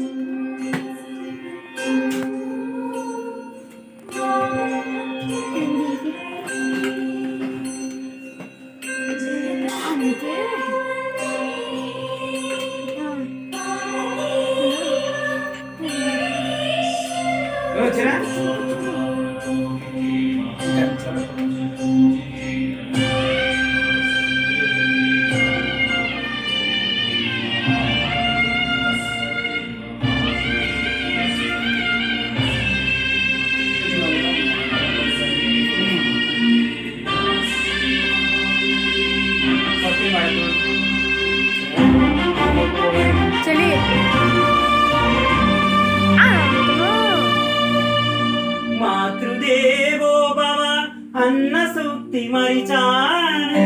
Música మరిచాను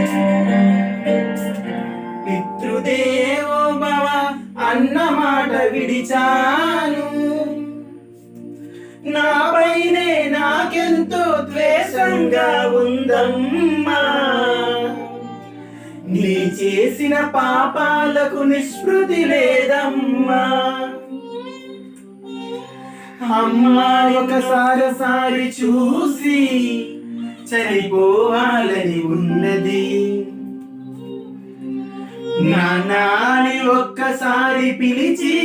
పితృదేవో భవ అన్న మాట విడిచాను. నాపైనే నాకెంతో ద్వేషంగా ఉందమ్మా. నీ చేసిన పాపాలకు నిస్మృతి లేదమ్మా. అమ్మా ఒకసారి సారి చూసి చనిపోవాలని ఉన్నది. నానాని ఒక్కసారి పిలిచి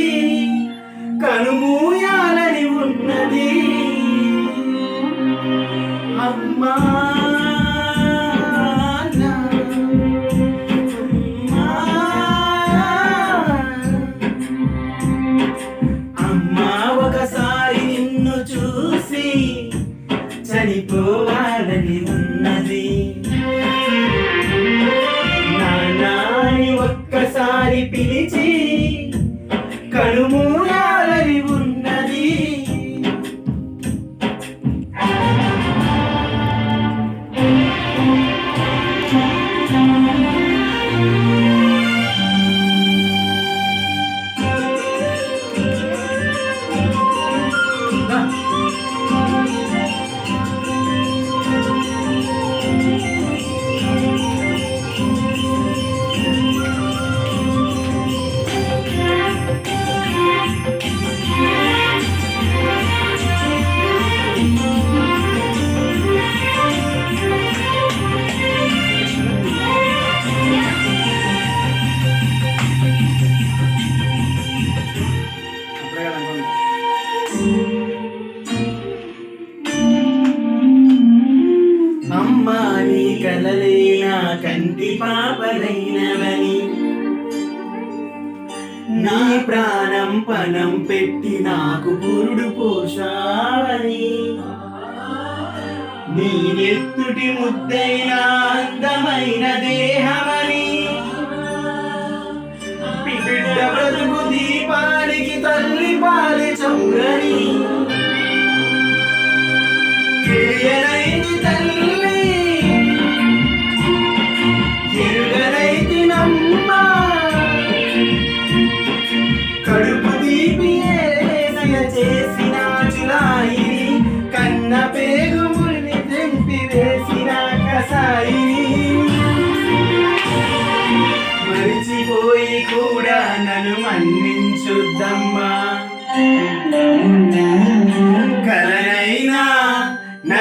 కనుమూయాలని ఉన్నది. అమ్మా పిలిచి అమ్మా కలలేనా కంటి పాపలైనవని. నా ప్రాణం పణం పెట్టి నాకు పురుడు పోషావని నీ నెత్తుటి ముద్దైన అందమైన దేహమని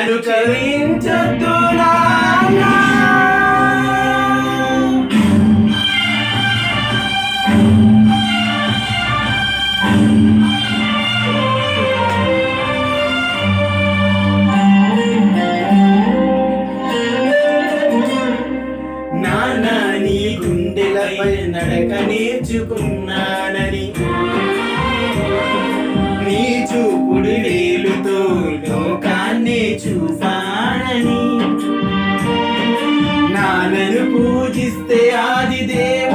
నన్ను కవించొద్దు నాన్న నీ గుండెలపై నడక నేర్చుకున్నానని లోకాన్ని నాన్నను పూజిస్తే ఆది దేవ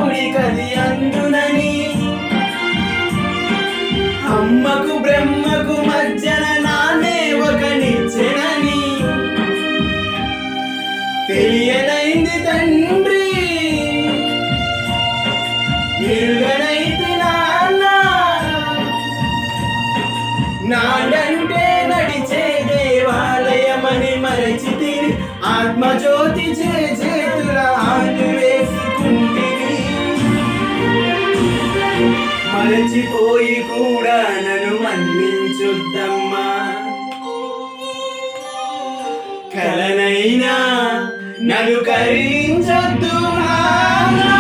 కలనైనా నలుకరించద్దు కరించొద్దు నాన్నా.